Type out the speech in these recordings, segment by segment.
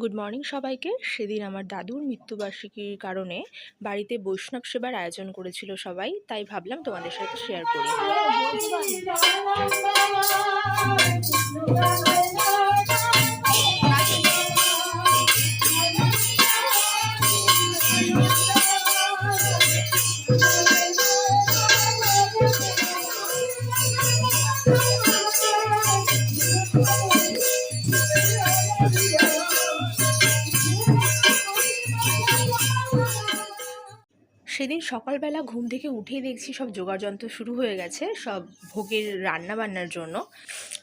Good morning সবাইকে। সেদিন আমার দাদুর মৃত্যুবার্ষিকীর কারণে বাড়িতে বৈষ্ণব সেবার আয়োজন করেছিল সবাই, তাই ভাবলাম তোমাদের সাথে শেয়ার করি। সেদিন সকালবেলা ঘুম থেকে উঠেই দেখছি সব যোগাযন্ত্র শুরু হয়ে গেছে, সব ভোগের রান্না বান্নার জন্য।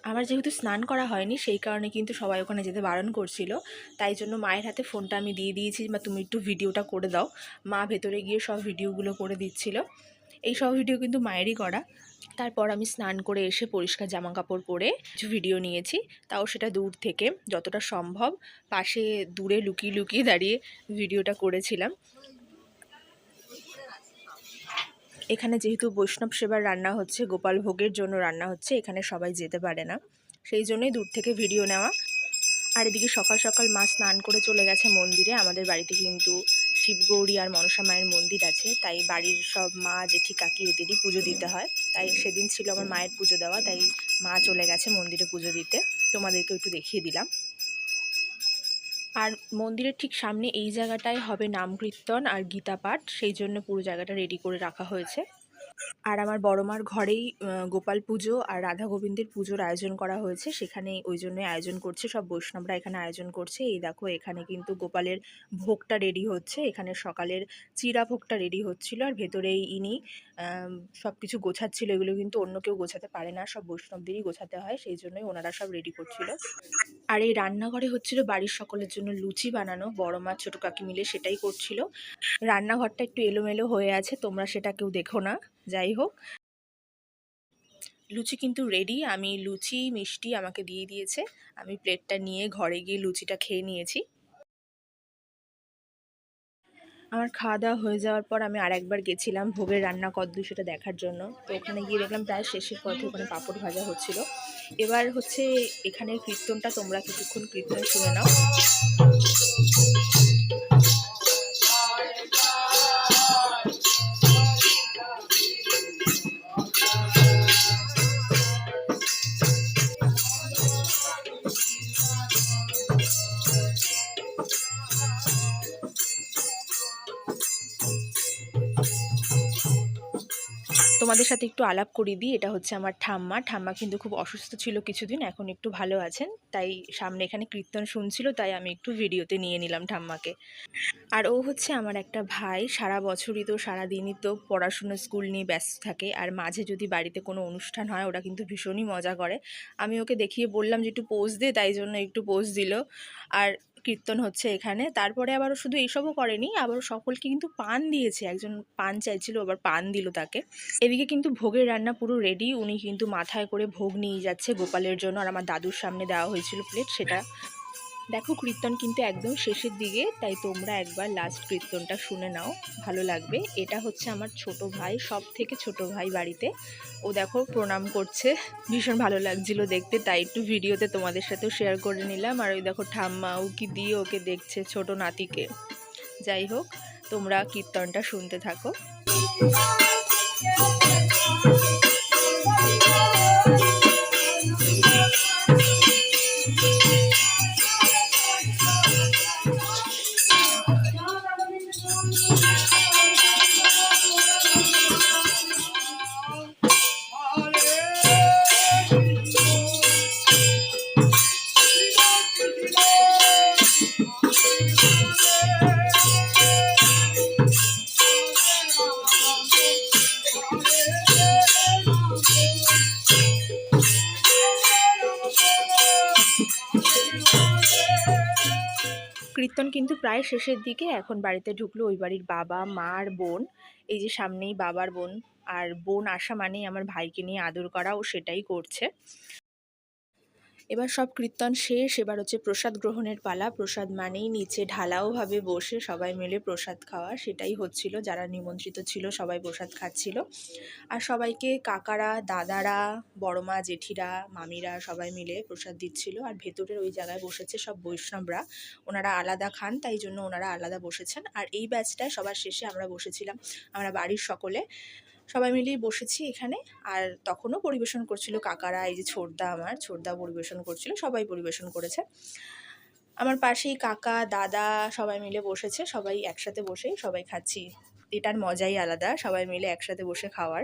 আমার যেহেতু স্নান করা হয়নি, সেই কারণে কিন্তু সবাই ওখানে যেতে বারণ করছিল। তাই জন্য মায়ের হাতে ফোনটা আমি দিয়ে দিয়েছি বা তুমি একটু ভিডিওটা করে দাও। মা ভেতরে গিয়ে সব ভিডিওগুলো করে দিচ্ছিল। এই সব ভিডিও কিন্তু মায়েরই করা। তারপর আমি স্নান করে এসে পরিষ্কার জামা কাপড় পরে কিছু ভিডিও নিয়েছি। তাও সেটা দূর থেকে, যতটা সম্ভব, পাশে দূরে লুকিয়ে লুকিয়ে দাঁড়িয়ে ভিডিওটা করেছিলাম। এখানে যেহেতু বৈষ্ণব সেবার রান্না হচ্ছে, গোপাল ভোগের জন্য রান্না হচ্ছে, এখানে সবাই যেতে পারে না। সেই জন্যই দূর থেকে ভিডিও নেওয়া। আর এদিকে সকাল সকাল মা স্নান করে চলে গেছে মন্দিরে। আমাদের বাড়িতে কিন্তু শিবগৌরী আর মনসা মায়ের মন্দির আছে। তাই বাড়ির সব মা, জেঠি, কাকি এদেরই পুজো দিতে হয়। তাই সেদিন ছিল আমার মায়ের পুজো দেওয়া, তাই মা চলে গেছে মন্দিরে পুজো দিতে। তোমাদেরকে একটু দেখিয়ে দিলাম। আর মন্দিরের ঠিক সামনে এই জায়গাটায় হবে নাম কীর্তন আর গীতা পাঠ, সেই জন্য পুরো জায়গাটা রেডি করে রাখা হয়েছে। আর আমার বড় মার ঘরেই গোপাল পুজো আর রাধা গোবিন্দের পুজোর আয়োজন করা হয়েছে। সেখানে ওই জন্যই আয়োজন করছে, সব বৈষ্ণবরা এখানে আয়োজন করছে। এই দেখো, এখানে কিন্তু গোপালের ভোগটা রেডি হচ্ছে। এখানে সকালের চিরা ভোগটা রেডি হচ্ছিল আর ভেতরেই ইনি সব কিছু গোছাচ্ছিল। এগুলো কিন্তু অন্য কেউ গোছাতে পারে না, সব বৈষ্ণবদেরই গোছাতে হয়। সেই জন্যই ওনারা সব রেডি করছিল। আর এই রান্নাঘরে হচ্ছিল বাড়ির সকলের জন্য লুচি বানানো। বড় মা ছোটো কাকি মিলে সেটাই করছিল। রান্নাঘরটা একটু এলোমেলো হয়ে আছে, তোমরা সেটা কেউ দেখো না। যাই হোক। লুচি কিন্তু রেডি আমি লুচি, মিষ্টি আমাকে দিয়ে দিয়েছে। আমি প্লেটটা নিয়ে ঘরে গিয়ে লুচিটা খেয়ে নিয়েছি। আমার খাওয়া দাওয়া হয়ে যাওয়ার পর আমি আরেকবার গেছিলাম ভোগের রান্না কদ্দু সেটা দেখার জন্য। তো ওখানে গিয়ে দেখলাম প্রায় শেষের পথে ওখানে পাঁপড় ভাজা হচ্ছিল। এবার হচ্ছে এখানে কীর্তনটা তোমরা কিছুক্ষণ কীর্তন শুনে নাও। তোমাদের সাথে একটু আলাপ করিয়ে দিই। এটা হচ্ছে আমার ঠাম্মা। ঠাম্মা কিন্তু খুব অসুস্থ ছিল কিছুদিন, এখন একটু ভালো আছেন। তাই সামনে এখানে কীর্তন শুনছিল, তাই আমি একটু ভিডিওতে নিয়ে নিলাম ঠাম্মাকে। আর ও হচ্ছে আমার একটা ভাই। সারা বছরই তো, সারা দিনই তো পড়াশুনো, স্কুল নিয়ে ব্যস্ত থাকে। আর মাঝে যদি বাড়িতে কোনো অনুষ্ঠান হয়, ওরা কিন্তু ভীষণই মজা করে। আমি ওকে দেখিয়ে বললাম যে একটু পোজ দে, তাই জন্য একটু পোজ দিল। আর কীর্তন হচ্ছে এখানে। তারপরে আবার শুধু এইসবও করেনি আবার সকলকে কিন্তু পান দিয়েছে। একজন পান চাইছিল, আবার পান দিল তাকে। এদিকে কিন্তু ভোগের রান্না পুরো রেডি উনি কিন্তু মাথায় করে ভোগ নিয়ে যাচ্ছে গোপালের জন্য। আর আমার দাদুর সামনে দেওয়া হয়েছিল প্লেট সেটা দেখো কীর্তন কিন্তু একদম শেষের দিকে, তাই তোমরা একবার লাস্ট কীর্তনটা শুনে নাও, ভালো লাগবে। এটা হচ্ছে আমার ছোট ভাই সব থেকে ছোট ভাই বাড়িতে। ও দেখো প্রণাম করছে, ভীষণ ভালো লাগছিল দেখতে, তাই একটু ভিডিওতে তোমাদের সাথেও শেয়ার করে নিলাম। আর ওই দেখো ঠাম্মা উকি দিয়ে ওকে দেখছে ছোট নাতিকে। যাই হোক, তোমরা কীর্তনটা শুনতে থাকো। কীর্তন কিন্তু প্রায় শেষের দিকে। এখন বাড়িতে ঢুকলো ওই বাড়ির বাবা, মা আর বোন। এই যে সামনেই বাবার বোন আর বোন আসা মানেই আমার ভাইকে নিয়ে আদর করা ও সেটাই করছে। এবার সব কীর্তন শেষ, এবার হচ্ছে প্রসাদ গ্রহণের পালা। প্রসাদ মানেই নিচে ঢালাওভাবে বসে সবাই মিলে প্রসাদ খাওয়া। সেটাই হচ্ছিল, যারা নিমন্ত্রিত ছিল সবাই প্রসাদ খাচ্ছিল। আর সবাইকে কাকারা, দাদারা, বড়মা, জেঠিরা, মামিরা সবাই মিলে প্রসাদ দিচ্ছিল। আর ভেতরের ওই জায়গায় বসেছে সব বৈষ্ণবরা। ওনারা আলাদা খান, তাই জন্য ওনারা আলাদা বসেছেন। আর এই ব্যাচটায় সবার শেষে আমরা বসেছিলাম, আমরা বাড়ির সকলে। সবাই মিলেই বসেছি এখানে। আর তখনও পরিবেশন করছিল কাকারা, এই যে ছোটদা আমার, ছোটদা পরিবেশন করছিল, সবাই পরিবেশন করেছে। আমার পাশেই কাকা, দাদা সবাই মিলে বসেছে, সবাই একসাথে বসেই সবাই খাচ্ছি। এটার মজাই আলাদা, সবাই মিলে একসাথে বসে খাওয়ার।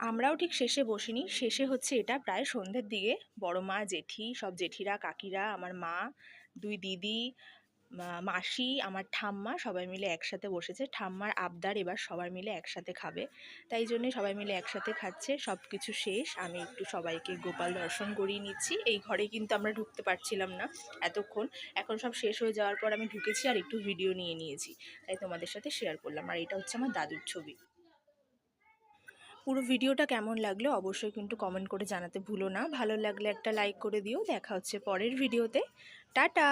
আমরাও ঠিক শেষে বসিনি, শেষে হচ্ছে এটা প্রায় সন্ধ্যের দিকে। বড় মা জেঠি, সব জেঠিরা, কাকিরা, আমার মা, দুই দিদি মাসি, আমার ঠাম্মা সবাই মিলে একসাথে বসেছে। ঠাম্মার আবদার এবার সবাই মিলে একসাথে খাবে। তাই জন্যে সবাই মিলে একসাথে খাচ্ছে সব কিছু শেষ। আমি একটু সবাইকে গোপাল দর্শন করিয়ে নিচ্ছি। এই ঘরে কিন্তু আমরা ঢুকতে পারছিলাম না এতক্ষণ। এখন সব শেষ হয়ে যাওয়ার পর আমি ঢুকেছি আর একটু ভিডিও নিয়ে নিয়েছি। তাই তোমাদের সাথে শেয়ার করলাম। আর এটা হচ্ছে আমার দাদুর ছবি। পুরো ভিডিওটা কেমন লাগল অবশ্যই কিন্তু কমেন্ট করে জানাতে ভুলো না। ভালো লাগলে একটা লাইক করে দিও। দেখা হচ্ছে পরের ভিডিওতে। টাটা!